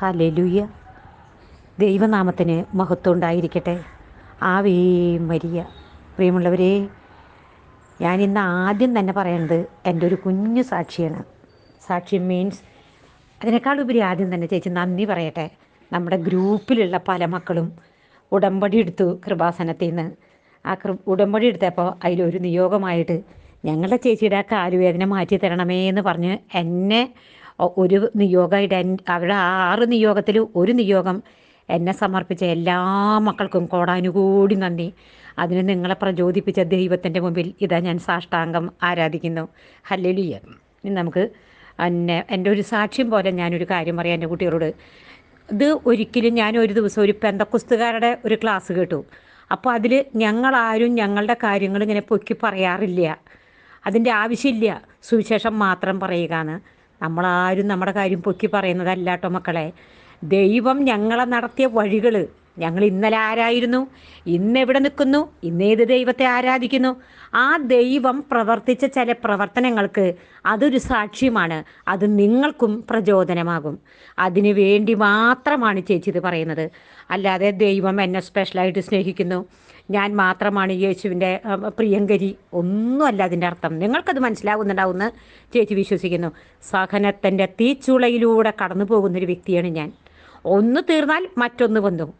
ഹലലുയ ദൈവനാമത്തിന് മഹത്വം ഉണ്ടായിരിക്കട്ടെ ആവേ മരിയ. പ്രിയമുള്ളവരെ ഞാൻ ഇന്ന് ആദ്യം തന്നെ പറയുന്നത് എന്റെ ഒരു കുഞ്ഞു സാക്ഷിയാണ്. സാക്ഷ്യം മീൻസ് അതിനേക്കാളുപരി ആദ്യം തന്നെ ചേച്ചി നന്ദി പറയട്ടെ. നമ്മുടെ ഗ്രൂപ്പിലുള്ള പല മക്കളും ഉടമ്പടി എടുത്തു കൃപാസനത്തിൽ നിന്ന്. ആ കൃ ഉടമ്പടി എടുത്തപ്പോൾ അതിലൊരു നിയോഗമായിട്ട് ഞങ്ങളുടെ ചേച്ചിയുടെ ആ കാലുവേദന മാറ്റി തരണമേ എന്ന് പറഞ്ഞ് എന്നെ ഒരു നിയോഗയുടെ അവരുടെ ആറ് നിയോഗത്തിൽ ഒരു നിയോഗം എന്നെ സമർപ്പിച്ച എല്ലാ മക്കൾക്കും കോടാനുകൂടി നന്ദി. അതിന് നിങ്ങളെ പ്രചോദിപ്പിച്ച ദൈവത്തിന്റെ മുമ്പിൽ ഇതാ ഞാൻ സാഷ്ടാംഗം ആരാധിക്കുന്നു. ഹല്ലേലൂയ. ഇനി നമുക്ക് എന്നെ എന്റെ ഒരു സാക്ഷ്യം പോലെ ഞാനൊരു കാര്യം പറയാം എന്റെ കുട്ടികളോട്. ഇത് ഒരിക്കലും ഞാൻ ഒരു ദിവസം ഒരു പെന്തക്കുസ്തുകാരുടെ ഒരു ക്ലാസ് കേട്ടു. അപ്പോൾ അതിൽ ഞങ്ങളാരും ഞങ്ങളുടെ കാര്യങ്ങൾ ഇങ്ങനെ പൊക്കി പറയാറില്ല. അതിന്റെ ആവശ്യമില്ല. സുവിശേഷം മാത്രം പറയുക എന്ന് നമ്മളാരും നമ്മുടെ കാര്യം പൊക്കി പറയുന്നതല്ല കേട്ടോ മക്കളെ. ദൈവം ഞങ്ങളെ നടത്തിയ വഴികൾ ഞങ്ങൾ ഇന്നലെ ആരായിരുന്നു? ഇന്ന് എവിടെ നിൽക്കുന്നു? ഇന്ന് ഏത് ദൈവത്തെ ആരാധിക്കുന്നു? ആ ദൈവം പ്രവർത്തിച്ച ചില പ്രവർത്തനങ്ങൾക്ക് അതൊരു സാക്ഷ്യമാണ്. അത് നിങ്ങൾക്കും പ്രചോദനമാകും. അതിനു വേണ്ടി മാത്രമാണ് ചേച്ചി ഇത് പറയുന്നത്. അല്ലാതെ ദൈവം എന്നെ സ്പെഷ്യലായിട്ട് സ്നേഹിക്കുന്നു. ഞാൻ മാത്രമാണ് യേശുവിന്റെ പ്രിയങ്കരി. ഒന്നുമല്ല അതിന്റെ അർത്ഥം. നിങ്ങൾക്കത് മനസ്സിലാകുന്നുണ്ടാവുമെന്ന് ചേച്ചി വിശ്വസിക്കുന്നു. സഹനത്തിന്റെ തീച്ചുളയിലൂടെ കടന്നു പോകുന്നൊരു വ്യക്തിയാണ് ഞാൻ. ഒന്ന് തീർന്നാൽ മറ്റൊന്ന് വന്നു.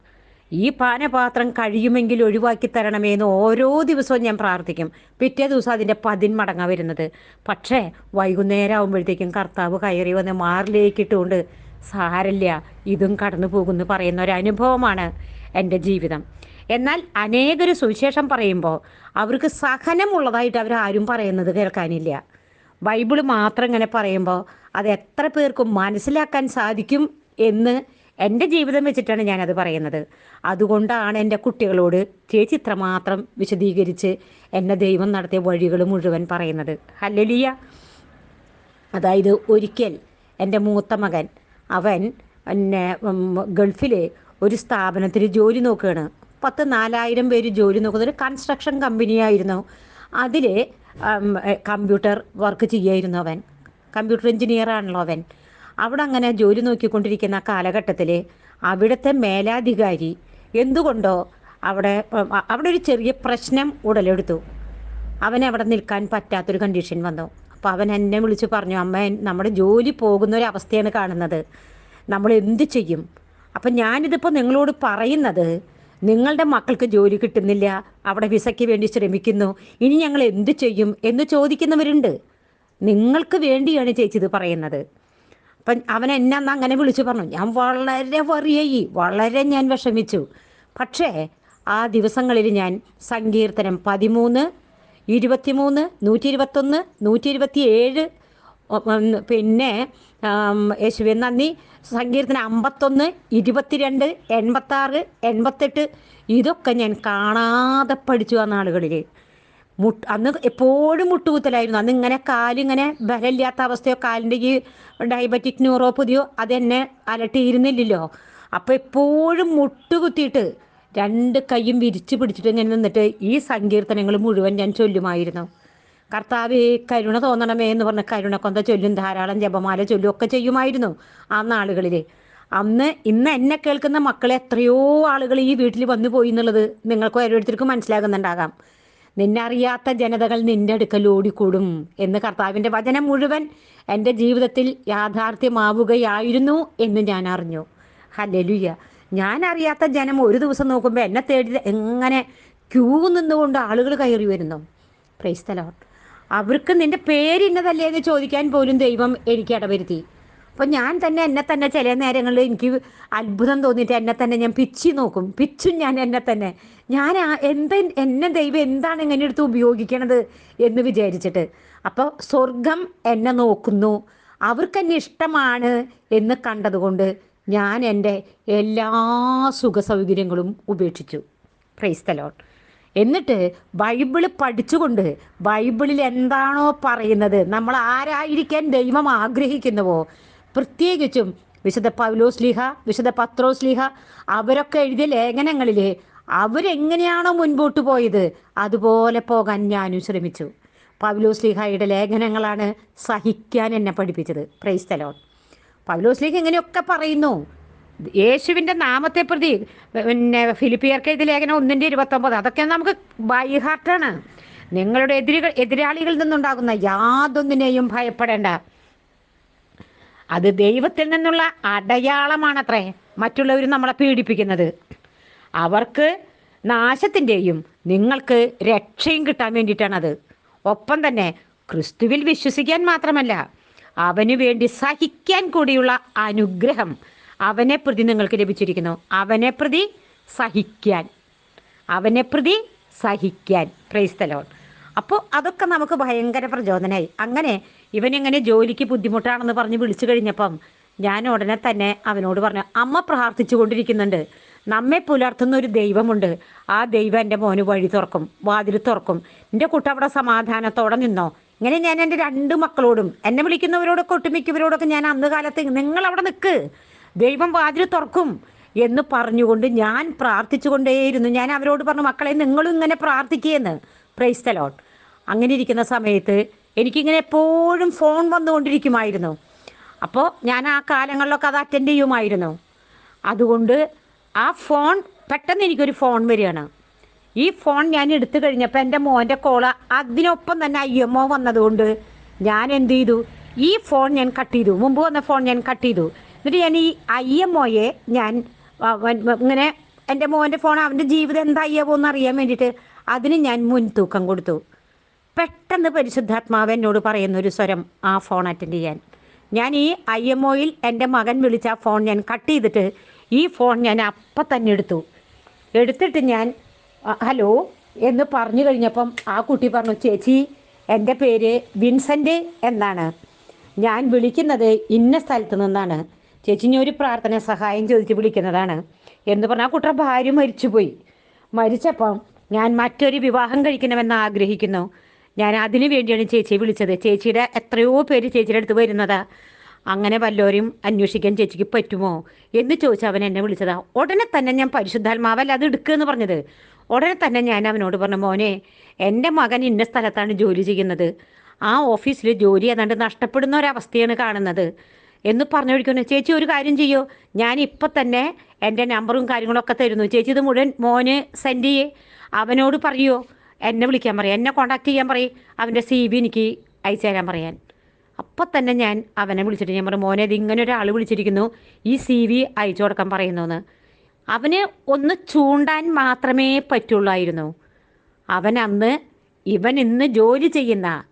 ഈ പാനപാത്രം കഴിയുമെങ്കിൽ ഒഴിവാക്കി തരണമേ എന്ന് ഓരോ ദിവസവും ഞാൻ പ്രാർത്ഥിക്കും. പിറ്റേ ദിവസം അതിന്റെ പതിന്മടങ്ങ വരുന്നത്. പക്ഷേ വൈകുന്നേരം ആകുമ്പോഴത്തേക്കും കർത്താവ് കയറി വന്ന് മാറിലേക്കിട്ടുകൊണ്ട് സാരല്ല ഇതും കടന്നു പോകുന്നു പറയുന്ന ഒരു അനുഭവമാണ് എന്റെ ജീവിതം. എന്നാൽ അനേകർ സുവിശേഷം പറയുമ്പോൾ അവർക്ക് സഹനമുള്ളതായിട്ട് അവരാരും പറയുന്നത് കേൾക്കാനില്ല. ബൈബിൾ മാത്രം ഇങ്ങനെ പറയുമ്പോൾ അത് എത്ര പേർക്ക് മനസ്സിലാക്കാൻ സാധിക്കും എന്ന് എന്റെ ജീവിതം വെച്ചിട്ടാണ് ഞാനത് പറയുന്നത്. അതുകൊണ്ടാണ് എന്റെ കുട്ടികളോട് ചേച്ചി ഇത്രമാത്രം വിശദീകരിച്ച് എന്നെ ദൈവം നടത്തിയ വഴികൾ മുഴുവൻ പറയുന്നത്. ഹല്ലലിയ. അതായത് ഒരിക്കൽ എന്റെ മൂത്ത മകൻ അവൻ പിന്നെ ഗൾഫിലെ ഒരു സ്ഥാപനത്തിൽ ജോലി നോക്കുകയാണ് പത്ത് നാലായിരം പേര് ജോലി നോക്കുന്ന ഒരു കൺസ്ട്രക്ഷൻ കമ്പനിയായിരുന്നു അതിൽ കമ്പ്യൂട്ടർ വർക്ക് ചെയ്യായിരുന്നു അവൻ. കമ്പ്യൂട്ടർ എഞ്ചിനീയർ ആണല്ലോ അവൻ. അവിടെ അങ്ങനെ ജോലി നോക്കിക്കൊണ്ടിരിക്കുന്ന കാലഘട്ടത്തിൽ അവിടുത്തെ മേലാധികാരി എന്തുകൊണ്ടോ അവിടെ അവിടെ ഒരു ചെറിയ പ്രശ്നം ഉടലെടുത്തു. അവൻ അവിടെ നിൽക്കാൻ പറ്റാത്തൊരു കണ്ടീഷൻ വന്നു. അപ്പോൾ അവൻ എന്നെ വിളിച്ച് പറഞ്ഞു അമ്മ നമ്മുടെ ജോലി പോകുന്ന ഒരു അവസ്ഥയാണ് കാണുന്നത്. നമ്മൾ എന്ത് ചെയ്യും? അപ്പം ഞാനിതിപ്പോൾ നിങ്ങളോട് പറയുന്നത് നിങ്ങളുടെ മക്കൾക്ക് ജോലി കിട്ടുന്നില്ല. അവിടെ വിസയ്ക്ക് വേണ്ടി ശ്രമിക്കുന്നു. ഇനി ഞങ്ങൾ എന്തു ചെയ്യും എന്ന് ചോദിക്കുന്നവരുണ്ട്. നിങ്ങൾക്ക് വേണ്ടിയാണ് ചേച്ചി ഇത് പറയുന്നത്. അപ്പം അവൻ എന്നെ അന്ന് അങ്ങനെ വിളിച്ചു പറഞ്ഞു. ഞാൻ വളരെ വറിയായി. വളരെ ഞാൻ വിഷമിച്ചു. പക്ഷേ ആ ദിവസങ്ങളിൽ ഞാൻ സങ്കീർത്തനം പതിമൂന്ന് ഇരുപത്തിമൂന്ന് നൂറ്റി ഇരുപത്തൊന്ന് നൂറ്റി ഇരുപത്തി ഏഴ് പിന്നെ യേശുവെ നന്ദി. സങ്കീർത്തനം അമ്പത്തൊന്ന് ഇരുപത്തിരണ്ട് എൺപത്താറ് എൺപത്തെട്ട്. ഇതൊക്കെ ഞാൻ കാണാതെ പഠിച്ചു വന്ന നാളുകളിൽ മുട്ട് അന്ന് എപ്പോഴും മുട്ടുകുത്തലായിരുന്നു. അന്ന് ഇങ്ങനെ കാലിങ്ങനെ ബലമില്ലാത്ത അവസ്ഥയോ കാലിന്റെ ഈ ഡയബറ്റിക് ന്യൂറോപ്പതിയോ അതെന്നെ അലട്ടിയിരുന്നില്ലല്ലോ. അപ്പോൾ എപ്പോഴും മുട്ടുകുത്തിയിട്ട് രണ്ട് കൈയും വിരിച്ചു പിടിച്ചിട്ട് ഞാൻ നിന്നിട്ട് ഈ സങ്കീർത്തനങ്ങൾ മുഴുവൻ ഞാൻ ചൊല്ലുമായിരുന്നു. കർത്താവേ കരുണ തോന്നണമേ എന്ന് പറഞ്ഞ് കരുണക്കൊന്ത ചൊല്ലും ധാരാളം ജപമാല ചൊല്ലും ഒക്കെ ചെയ്യുമായിരുന്നു ആ നാളുകളിൽ അന്ന് ഇന്ന് എന്നെ കേൾക്കുന്ന മക്കളെ എത്രയോ ആളുകൾ ഈ വീട്ടിൽ വന്നു പോയി എന്നുള്ളത് നിങ്ങൾക്ക് ഓരോരുത്തർക്കും മനസ്സിലാകുന്നുണ്ടാകാം. നിന്നെ അറിയാത്ത ജനതകൾ നിന്റെ അടുക്കൽ ഓടിക്കൂടും എന്ന് കർത്താവിന്റെ വചനം മുഴുവൻ എന്റെ ജീവിതത്തിൽ യാഥാർത്ഥ്യമാവുകയായിരുന്നു എന്ന് ഞാൻ അറിഞ്ഞു. ഹല്ലേലൂയ ഞാൻ അറിയാത്ത ജനം ഒരു ദിവസം നോക്കുമ്പോൾ എന്നെ തേടി എങ്ങനെ ക്യൂ നിന്നുകൊണ്ട് ആളുകൾ കയറി വരുന്നു. പ്രൈസ്തലോൺ അവർക്ക് നിന്റെ പേര് ഇന്നതല്ലേ എന്ന് ചോദിക്കാൻ പോലും ദൈവം എനിക്ക് ഇടവരുത്തി. അപ്പം ഞാൻ തന്നെ എന്നെ തന്നെ ചില നേരങ്ങളിൽ എനിക്ക് അത്ഭുതം തോന്നിയിട്ട് എന്നെ തന്നെ ഞാൻ പിച്ചി നോക്കും. പിച്ചും ഞാൻ എന്നെ തന്നെ. ഞാൻ എന്ത് എന്നെ ദൈവം എന്താണ് ഇങ്ങനെ എടുത്ത് ഉപയോഗിക്കണത് എന്ന് വിചാരിച്ചിട്ട്. അപ്പോൾ സ്വർഗം എന്നെ നോക്കുന്നു. അവർക്ക് എന്നെ ഇഷ്ടമാണ് എന്ന് കണ്ടതുകൊണ്ട് ഞാൻ എന്റെ എല്ലാ സുഖ സൗകര്യങ്ങളും ഉപേക്ഷിച്ചു പ്രൈസ് തലോൺ എന്നിട്ട് ബൈബിൾ പഠിച്ചുകൊണ്ട് ബൈബിളിൽ എന്താണോ പറയുന്നത് നമ്മൾ ആരായിരിക്കാൻ ദൈവം ആഗ്രഹിക്കുന്നുവോ? പ്രത്യേകിച്ചും വിശുദ്ധ പൗലോസ്ലിഹ വിശുദ്ധ പത്രോസ്ലിഹ അവരൊക്കെ എഴുതിയ ലേഖനങ്ങളിൽ അവരെങ്ങനെയാണോ മുൻപോട്ട് പോയത് അതുപോലെ പോകാൻ ഞാനും ശ്രമിച്ചു. പൗലോസ്ലിഹയുടെ ലേഖനങ്ങളാണ് സഹിക്കാൻ എന്നെ പഠിപ്പിച്ചത്. പ്രൈസ്തലോൺ പൗലോസ്ലിഹ ഇങ്ങനെയൊക്കെ പറയുന്നു. യേശുവിന്റെ നാമത്തെ പ്രതി പിന്നെ ഫിലിപ്പിയർക്ക് ഇത് ലേഖനം ഒന്നിന്റെ ഇരുപത്തൊമ്പത് അതൊക്കെ നമുക്ക് ബൈ ഹാർട്ടാണ് നിങ്ങളുടെ എതിരികൾ എതിരാളികളിൽ നിന്നുണ്ടാകുന്ന യാതൊന്നിനെയും ഭയപ്പെടേണ്ട. അത് ദൈവത്തിൽ നിന്നുള്ള അടയാളമാണത്രേ മറ്റുള്ളവർ നമ്മളെ പീഡിപ്പിക്കുന്നത്. അവർക്ക് നാശത്തിന്റെയും നിങ്ങൾക്ക് രക്ഷയും കിട്ടാൻ വേണ്ടിയിട്ടാണത്. ഒപ്പം തന്നെ ക്രിസ്തുവിൽ വിശ്വസിക്കാൻ മാത്രമല്ല അവനു വേണ്ടി സഹിക്കാൻ കൂടിയുള്ള അനുഗ്രഹം അവനെ പ്രതി നിങ്ങൾക്ക് ലഭിച്ചിരിക്കുന്നു. അവനെ പ്രതി സഹിക്കാൻ. അവനെ പ്രതി സഹിക്കാൻ. പ്രൈസ്തലോൺ അപ്പോൾ അതൊക്കെ നമുക്ക് ഭയങ്കര പ്രചോദനമായി. അങ്ങനെ ഇവനിങ്ങനെ ജോലിക്ക് ബുദ്ധിമുട്ടാണെന്ന് പറഞ്ഞ് വിളിച്ചു കഴിഞ്ഞപ്പം ഞാൻ ഉടനെ തന്നെ അവനോട് പറഞ്ഞു അമ്മ പ്രാർത്ഥിച്ചു കൊണ്ടിരിക്കുന്നുണ്ട് നമ്മെ പുലർത്തുന്ന ഒരു ദൈവമുണ്ട്. ആ ദൈവം എന്റെ മോന് വഴി തുറക്കും വാതിൽ തുറക്കും. എന്റെ കുട്ട അവിടെ സമാധാനത്തോടെ നിന്നോ? ഇങ്ങനെ ഞാൻ എന്റെ രണ്ട് മക്കളോടും എന്നെ വിളിക്കുന്നവരോടൊക്കെ ഒട്ടുമിക്കവരോടൊക്കെ ഞാൻ അന്ന് കാലത്ത് നിങ്ങൾ അവിടെ നിൽക്ക്. ദൈവം വാതിൽ തുറക്കും എന്ന് പറഞ്ഞുകൊണ്ട് ഞാൻ പ്രാർത്ഥിച്ചുകൊണ്ടേയിരുന്നു. ഞാൻ അവരോട് പറഞ്ഞു മക്കളെ നിങ്ങളും ഇങ്ങനെ പ്രാർത്ഥിക്കുകയെന്ന് പ്രൈസ് തലോട്ട് അങ്ങനെ ഇരിക്കുന്ന സമയത്ത് എനിക്കിങ്ങനെ എപ്പോഴും ഫോൺ വന്നുകൊണ്ടിരിക്കുമായിരുന്നു. അപ്പോൾ ഞാൻ ആ കാലങ്ങളിലൊക്കെ അത് അറ്റൻഡ് ചെയ്യുമായിരുന്നു. അതുകൊണ്ട് ആ ഫോൺ പെട്ടെന്ന് എനിക്കൊരു ഫോൺ വരികയാണ്. ഈ ഫോൺ ഞാൻ എടുത്തു കഴിഞ്ഞപ്പോൾ എന്റെ മോന്റെ കോൾ അതിനൊപ്പം തന്നെ ഐ എം ഒ വന്നതുകൊണ്ട് ഞാൻ എന്ത് ചെയ്തു? ഈ ഫോൺ ഞാൻ കട്ട് ചെയ്തു. മുമ്പ് വന്ന ഫോൺ ഞാൻ കട്ട് ചെയ്തു. എന്നിട്ട് ഞാൻ ഈ ഐ എം ഒയെ ഞാൻ ഇങ്ങനെ എന്റെ മോന്റെ ഫോൺ അവന്റെ ജീവിതം എന്തായാവോ എന്ന് അറിയാൻ വേണ്ടിയിട്ട് അതിന് ഞാൻ മുൻതൂക്കം കൊടുത്തു. പെട്ടെന്ന് പരിശുദ്ധാത്മാവ് എന്നോട് പറയുന്ന ഒരു സ്വരം ആ ഫോൺ അറ്റൻഡ് ചെയ്യാൻ. ഞാൻ ഈ ഐ എം ഒയിൽ എന്റെ മകൻ വിളിച്ച ഫോൺ ഞാൻ കട്ട് ചെയ്തിട്ട് ഈ ഫോൺ ഞാൻ അപ്പം തന്നെ എടുത്തു. എടുത്തിട്ട് ഞാൻ ഹലോ എന്ന് പറഞ്ഞു കഴിഞ്ഞപ്പം ആ കുട്ടി പറഞ്ഞു ചേച്ചി എന്റെ പേര് വിൻസെന്റ് എന്നാണ്. ഞാൻ വിളിക്കുന്നത് ഇന്ന സ്ഥലത്ത് നിന്നാണ്. ചേച്ചി ഒരു പ്രാർത്ഥന സഹായം ചോദിച്ച് വിളിക്കുന്നതാണ്. എന്ന് പറഞ്ഞാൽ കുട്ടിയുടെ ഭാര്യ മരിച്ചുപോയി. മരിച്ചപ്പം ഞാൻ മറ്റൊരു വിവാഹം കഴിക്കണമെന്ന് ആഗ്രഹിക്കുന്നു. ഞാൻ അതിനു വേണ്ടിയാണ് ചേച്ചിയെ വിളിച്ചത്. ചേച്ചിയുടെ എത്രയോ പേര് ചേച്ചിയുടെ അടുത്ത് വരുന്നതാ. അങ്ങനെ വല്ലവരും അന്വേഷിക്കാൻ ചേച്ചിക്ക് പറ്റുമോ എന്ന് ചോദിച്ച് അവൻ എന്നെ വിളിച്ചതാ. ഉടനെ തന്നെ ഞാൻ പരിശുദ്ധാത്മാവല്ല അത് എടുക്കുക എന്ന് പറഞ്ഞത്. ഉടനെ തന്നെ ഞാൻ അവനോട് പറഞ്ഞു മോനെ എന്റെ മകൻ ഇന്ന സ്ഥലത്താണ് ജോലി ചെയ്യുന്നത്. ആ ഓഫീസിൽ ജോലി ഏതാണ്ട് നഷ്ടപ്പെടുന്ന ഒരവസ്ഥയാണ് കാണുന്നത്. എന്ന് പറഞ്ഞു കൊടുക്കുന്നു ചേച്ചി ഒരു കാര്യം ചെയ്യോ. ഞാൻ ഇപ്പം തന്നെ എന്റെ നമ്പറും കാര്യങ്ങളൊക്കെ തരുന്നു. ചേച്ചി ഇത് മുഴുവൻ മോന് സെൻഡ് ചെയ്യേ അവനോട് പറയോ. എന്നെ വിളിക്കാൻ പറയും. എന്നെ കോണ്ടാക്ട് ചെയ്യാൻ പറയും. അവന്റെ സി ബി എനിക്ക് അയച്ചു തരാൻ പറയാൻ. അപ്പം തന്നെ ഞാൻ അവനെ വിളിച്ചിട്ട് ഞാൻ പറഞ്ഞു മോനെ ഇത് ഇങ്ങനെ ഒരാൾ വിളിച്ചിരിക്കുന്നു. ഈ സി വി അയച്ചു കൊടുക്കാൻ പറയുന്നു അവന് ഒന്ന് ചൂണ്ടാൻ മാത്രമേ പറ്റുള്ളായിരുന്നു. അവൻ അന്ന് ഇവൻ ഇന്ന് ജോലി ചെയ്യുന്ന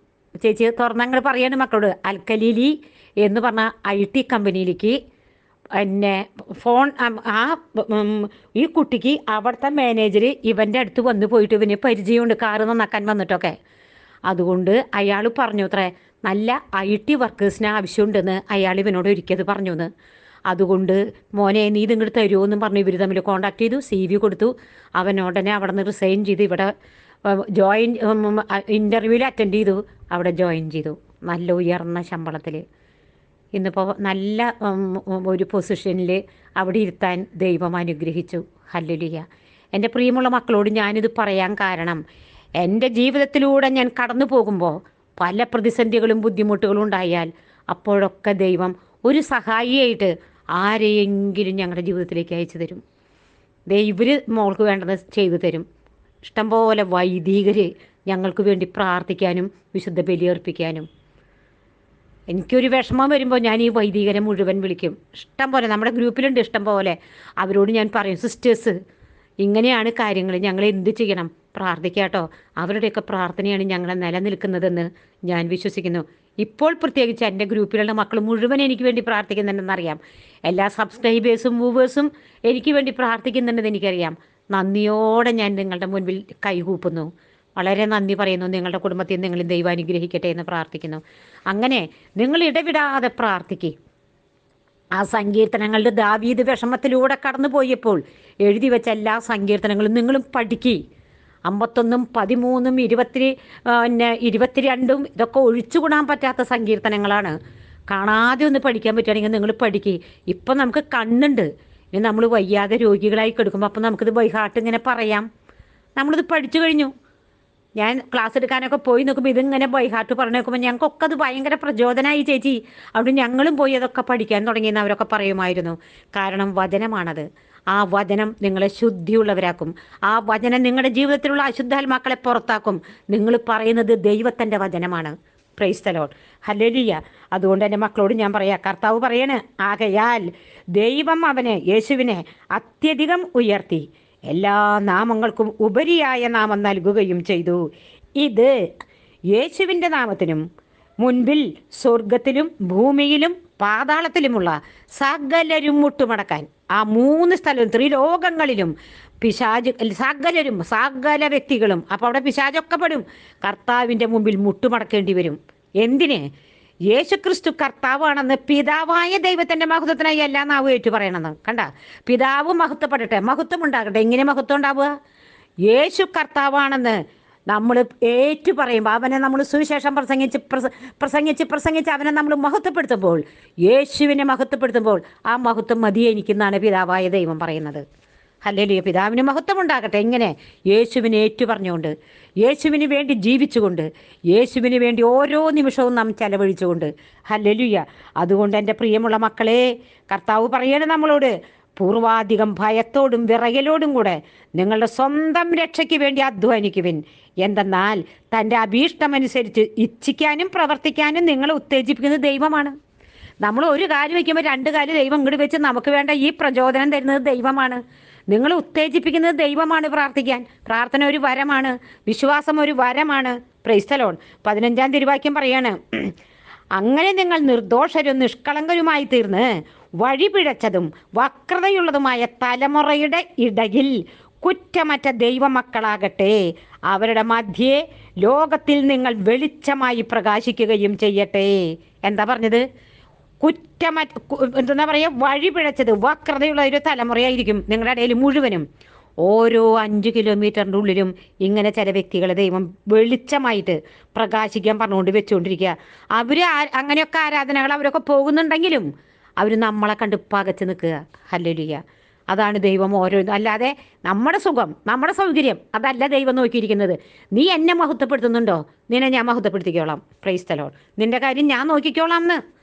ചേച്ചി തുറന്നങ്ങൾ പറയാണ് മക്കളോട് അൽക്കലീലി എന്ന് പറഞ്ഞ ഐ ടി കമ്പനിയിലേക്ക് പിന്നെ ഫോൺ ആ ഈ കുട്ടിക്ക് അവിടുത്തെ മാനേജർ ഇവന്റെ അടുത്ത് വന്ന് പോയിട്ട് ഇവന് പരിചയമുണ്ട് കാറ് നന്നാക്കാൻ വന്നിട്ടൊക്കെ. അതുകൊണ്ട് അയാൾ പറഞ്ഞു അത്രേ നല്ല ഐ ടി വർക്കേഴ്സിന് ആവശ്യമുണ്ടെന്ന് അയാൾ ഇവനോട് ഒരിക്കത് പറഞ്ഞു എന്ന് അതുകൊണ്ട് മോനെ നീ ഇതിങ്ങോട്ട് തരുമോ എന്നും പറഞ്ഞു ഇവർ തമ്മിൽ കോണ്ടാക്ട് ചെയ്തു സി വി കൊടുത്തു. അവൻ അവിടെ നിന്ന് റിസൈൻ ചെയ്ത് ഇവിടെ ജോയിൻ ഇന്റർവ്യൂവിൽ അറ്റൻഡ് ചെയ്തു. അവിടെ ജോയിൻ ചെയ്തു. നല്ല ഉയർന്ന ശമ്പളത്തിൽ ഇന്നിപ്പോൾ നല്ല ഒരു പൊസിഷനിൽ അവിടെ ഇരുത്താൻ ദൈവം അനുഗ്രഹിച്ചു. ഹല്ലുലിയ എന്റെ പ്രിയമുള്ള മക്കളോട് ഞാനിത് പറയാൻ കാരണം എന്റെ ജീവിതത്തിലൂടെ ഞാൻ കടന്നു പോകുമ്പോൾ പല പ്രതിസന്ധികളും ബുദ്ധിമുട്ടുകളും ഉണ്ടായാൽ അപ്പോഴൊക്കെ ദൈവം ഒരു സഹായിയായിട്ട് ആരെയെങ്കിലും ഞങ്ങളുടെ ജീവിതത്തിലേക്ക് അയച്ചു തരും. ദേ ഇവർ മോൾക്ക് വേണ്ടത് ചെയ്തു തരും. ഇഷ്ടംപോലെ വൈദികർ ഞങ്ങൾക്ക് വേണ്ടി പ്രാർത്ഥിക്കാനും വിശുദ്ധ ബലിയർപ്പിക്കാനും. എനിക്കൊരു വിഷമം വരുമ്പോൾ ഞാൻ ഈ വൈദികരെ മുഴുവൻ വിളിക്കും. ഇഷ്ടം പോലെ നമ്മുടെ ഗ്രൂപ്പിലുണ്ട് ഇഷ്ടം പോലെ അവരോട് ഞാൻ പറയും സിസ്റ്റേഴ്സ് ഇങ്ങനെയാണ് കാര്യങ്ങൾ. ഞങ്ങൾ എന്ത് ചെയ്യണം? പ്രാർത്ഥിക്കാട്ടോ അവരുടെയൊക്കെ പ്രാർത്ഥനയാണ് ഞങ്ങളെ നിലനിൽക്കുന്നതെന്ന് ഞാൻ വിശ്വസിക്കുന്നു. ഇപ്പോൾ പ്രത്യേകിച്ച് എന്റെ ഗ്രൂപ്പിലുള്ള മക്കൾ മുഴുവൻ എനിക്ക് വേണ്ടി പ്രാർത്ഥിക്കുന്നുണ്ടെന്നറിയാം. എല്ലാ സബ്സ്ക്രൈബേഴ്സും മൂവേഴ്സും എനിക്ക് വേണ്ടി പ്രാർത്ഥിക്കുന്നുണ്ടെന്ന് എനിക്കറിയാം. നന്ദിയോടെ ഞാൻ നിങ്ങളുടെ മുൻപിൽ കൈകൂപ്പുന്നു. വളരെ നന്ദി പറയുന്നു. നിങ്ങളുടെ കുടുംബത്തിൽ നിങ്ങൾ ദൈവം അനുഗ്രഹിക്കട്ടെ എന്ന് പ്രാർത്ഥിക്കുന്നു. അങ്ങനെ നിങ്ങൾ ഇടവിടാതെ പ്രാർത്ഥിക്കുക ആ സങ്കീർത്തനങ്ങളുടെ ദാവീത് വിഷമത്തിലൂടെ കടന്നു പോയപ്പോൾ എഴുതി വെച്ച എല്ലാ സങ്കീർത്തനങ്ങളും നിങ്ങളും പഠിക്കുക അമ്പത്തൊന്നും പതിമൂന്നും ഇരുപത്തി പിന്നെ ഇരുപത്തിരണ്ടും ഇതൊക്കെ ഒഴിച്ചുകൂടാൻ പറ്റാത്ത സങ്കീർത്തനങ്ങളാണ്. കാണാതെ ഒന്ന് പഠിക്കാൻ പറ്റുകയാണെങ്കിൽ നിങ്ങൾ പഠിക്കുക ഇപ്പം നമുക്ക് കണ്ണുണ്ട്. ഇനി നമ്മൾ വയ്യാതെ രോഗികളായി കിടക്കുമ്പോൾ അപ്പം നമുക്കിത് ബൈഹാർട്ട് ഇങ്ങനെ പറയാം. നമ്മളിത് പഠിച്ചു കഴിഞ്ഞു. ഞാൻ ക്ലാസ് എടുക്കാനൊക്കെ പോയി നോക്കുമ്പോൾ ഇതിങ്ങനെ ബൈഹാർട്ട് പറഞ്ഞു നോക്കുമ്പോൾ ഞങ്ങൾക്കൊക്കെ അത് ഭയങ്കര പ്രചോദനമായി ചേച്ചി. അവിടെ ഞങ്ങളും പോയി അതൊക്കെ പഠിക്കാൻ തുടങ്ങിയെന്ന് അവരൊക്കെ പറയുമായിരുന്നു. കാരണം വചനമാണത്. ആ വചനം നിങ്ങളെ ശുദ്ധിയുള്ളവരാക്കും. ആ വചനം നിങ്ങളുടെ ജീവിതത്തിലുള്ള അശുദ്ധാത്മാക്കളെ പുറത്താക്കും. നിങ്ങൾ പറയുന്നത് ദൈവത്തിന്റെ വചനമാണ്. പ്രൈസ് തലോൺ ഹല്ലേലൂയ അതുകൊണ്ട് എന്റെ മക്കളോട് ഞാൻ പറയാം കർത്താവ് പറയണ് ആകയാൽ ദൈവം അവനെ യേശുവിനെ അത്യധികം ഉയർത്തി എല്ലാ നാമങ്ങൾക്കും ഉപരിയായ നാമം നൽകുകയും ചെയ്തു. ഇത് യേശുവിന്റെ നാമത്തിനും മുൻപിൽ സ്വർഗത്തിലും ഭൂമിയിലും പാതാളത്തിലുമുള്ള സകലരും മുട്ടുമടക്കാൻ ആ മൂന്ന് സ്ഥലവും ത്രിലോകങ്ങളിലും പിശാജ് സകലരും സകല വ്യക്തികളും അപ്പോൾ അവിടെ പിശാജൊക്കെ പെടും. കർത്താവിന്റെ മുമ്പിൽ മുട്ടുമടക്കേണ്ടി വരും. എന്തിന്? യേശുക്രിസ്തു കർത്താവാണെന്ന് പിതാവായ ദൈവത്തിന്റെ മഹത്വത്തിനായി എല്ലാ നാവും ഏറ്റു പറയണമെന്ന്. കണ്ട? പിതാവ് മഹത്വപ്പെടട്ടെ. മഹത്വം ഉണ്ടാകട്ടെ. എങ്ങനെ മഹത്വം ഉണ്ടാവുക? യേശു കർത്താവാണെന്ന് നമ്മൾ ഏറ്റു പറയുമ്പോൾ അവനെ നമ്മൾ സുവിശേഷം പ്രസംഗിച്ച് പ്രസ പ്രസംഗിച്ച് പ്രസംഗിച്ച് അവനെ നമ്മൾ മഹത്വപ്പെടുത്തുമ്പോൾ യേശുവിനെ മഹത്വപ്പെടുത്തുമ്പോൾ ആ മഹത്വം മതി എനിക്കെന്നാണ് പിതാവായ ദൈവം പറയുന്നത്. ഹല്ലേലൂയ. പിതാവിന് മഹത്വം ഉണ്ടാകട്ടെ എങ്ങനെ? യേശുവിനെ ഏറ്റു പറഞ്ഞുകൊണ്ട് യേശുവിന് വേണ്ടി ജീവിച്ചുകൊണ്ട് യേശുവിന് വേണ്ടി ഓരോ നിമിഷവും നാം ചെലവഴിച്ചുകൊണ്ട്. ഹല്ലേലൂയ. അതുകൊണ്ട് എന്റെ പ്രിയമുള്ള മക്കളെ കർത്താവ് പറയണേ നമ്മളോട് പൂർവാധികം ഭയത്തോടും വിറയലോടും കൂടെ നിങ്ങളുടെ സ്വന്തം രക്ഷയ്ക്ക് വേണ്ടി അധ്വാനിക്കുവിൻ. എന്തെന്നാൽ തന്റെ അഭീഷ്ടമനുസരിച്ച് ഇച്ഛിക്കാനും പ്രവർത്തിക്കാനും നിങ്ങളെ ഉത്തേജിപ്പിക്കുന്നത് ദൈവമാണ്. നമ്മൾ ഒരു കാര്യം വയ്ക്കുമ്പോൾ രണ്ട് കാര്യം ദൈവം ഇങ്ങോട്ട് വെച്ച് നമുക്ക് വേണ്ട ഈ പ്രചോദനം തരുന്നത് ദൈവമാണ്. നിങ്ങൾ ഉത്തേജിപ്പിക്കുന്നത് ദൈവമാണ് പ്രാർത്ഥിക്കാൻ. പ്രാർത്ഥന ഒരു വരമാണ്. വിശ്വാസം ഒരു വരമാണ്. പ്രൈസ്തലോൺ പതിനഞ്ചാം തിരുവാക്യം പറയാണ്. അങ്ങനെ നിങ്ങൾ നിർദോഷരും നിഷ്കളങ്കരുമായി തീർന്ന് വഴിപിഴച്ചതും വക്രതയുള്ളതുമായ തലമുറയുടെ ഇടയിൽ കുറ്റമറ്റ ദൈവമക്കളാകട്ടെ അവരുടെ മധ്യേ ലോകത്തിൽ നിങ്ങൾ വെളിച്ചമായി പ്രകാശിക്കുകയും ചെയ്യട്ടെ. എന്താ പറഞ്ഞത്? കുറ്റമറ്റ എന്താ പറയുക? വഴിപിഴച്ചത് വക്രതയുള്ള ഒരു തലമുറയായിരിക്കും നിങ്ങളുടെ ഇടയിൽ മുഴുവനും. ഓരോ അഞ്ച് കിലോമീറ്ററിന്റെ ഉള്ളിലും ഇങ്ങനെ ചില വ്യക്തികളെ ദൈവം വെളിച്ചമായിട്ട് പ്രകാശിക്കാൻ പറഞ്ഞുകൊണ്ട് വെച്ചുകൊണ്ടിരിക്കുക. അവർ അങ്ങനെയൊക്കെ ആരാധനകൾ അവരൊക്കെ പോകുന്നുണ്ടെങ്കിലും അവർ നമ്മളെ കണ്ട് പകച്ച് നിൽക്കുക. ഹല്ലേലൂയ. അതാണ് ദൈവം ഓരോ അല്ലാതെ നമ്മുടെ സുഖം നമ്മുടെ സൗകര്യം അതല്ല ദൈവം നോക്കിയിരിക്കുന്നത്. നീ എന്നെ മഹത്വപ്പെടുത്തുന്നുണ്ടോ? നിന്നെ ഞാൻ മഹത്വപ്പെടുത്തിക്കോളാം. ക്രൈസ്തലോൾ നിന്റെ കാര്യം ഞാൻ നോക്കിക്കോളാം എന്ന്.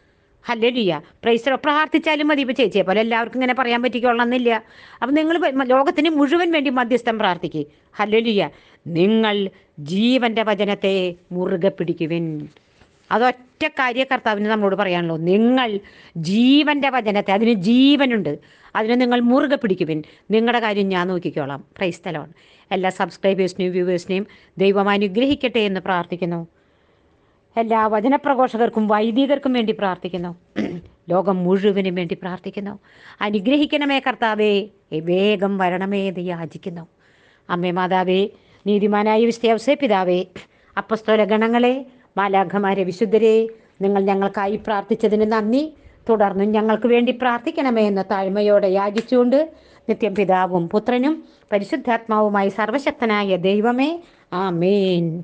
ഹല്ലേലൂയ പ്രൈസ്തലോ പ്രാർത്ഥിച്ചാലും മതി. ഇപ്പോൾ ചേച്ചിയെ പോലെ എല്ലാവർക്കും ഇങ്ങനെ പറയാൻ പറ്റിക്കൊള്ളണമെന്നില്ല അപ്പം നിങ്ങൾ ലോകത്തിന് മുഴുവൻ വേണ്ടി മധ്യസ്ഥം പ്രാർത്ഥിക്കുക ഹല്ലേലൂയ നിങ്ങൾ ജീവന്റെ വചനത്തെ മുറുകെ പിടിക്കുവിൻ. അതൊറ്റ കാര്യ കർത്താവിന് നമ്മളോട് പറയാനുള്ളൂ. നിങ്ങൾ ജീവന്റെ വചനത്തെ അതിന് ജീവനുണ്ട്. അതിനെ നിങ്ങൾ മുറുകെ പിടിക്കുവിൻ. നിങ്ങളുടെ കാര്യം ഞാൻ നോക്കിക്കോളാം. പ്രൈസ് തലമാണ് എല്ലാ സബ്സ്ക്രൈബേഴ്സിനെയും വ്യൂവേഴ്സിനെയും ദൈവം അനുഗ്രഹിക്കട്ടെ എന്ന് പ്രാർത്ഥിക്കുന്നു. എല്ലാ വചനപ്രഘോഷകർക്കും വൈദികർക്കും വേണ്ടി പ്രാർത്ഥിക്കുന്നു. ലോകം മുഴുവനും വേണ്ടി പ്രാർത്ഥിക്കുന്നു. അനുഗ്രഹിക്കണമേ കർത്താവേ. വേഗം വരണമേ എന്ന് യാചിക്കുന്നു. അമ്മേ മാതാവേ നീതിമാനായ വിശ്വസേ പിതാവേ അപ്പസ്തോല ഗണങ്ങളെ മാലാഖമാരെ വിശുദ്ധരെ നിങ്ങൾ ഞങ്ങൾക്കായി പ്രാർത്ഥിച്ചതിന് നന്ദി. തുടർന്നും ഞങ്ങൾക്ക് വേണ്ടി പ്രാർത്ഥിക്കണമേ എന്ന താഴ്മയോടെ യാചിച്ചുകൊണ്ട് നിത്യം പിതാവും പുത്രനും പരിശുദ്ധാത്മാവുമായി സർവശക്തനായ ദൈവമേ. ആമേൻ.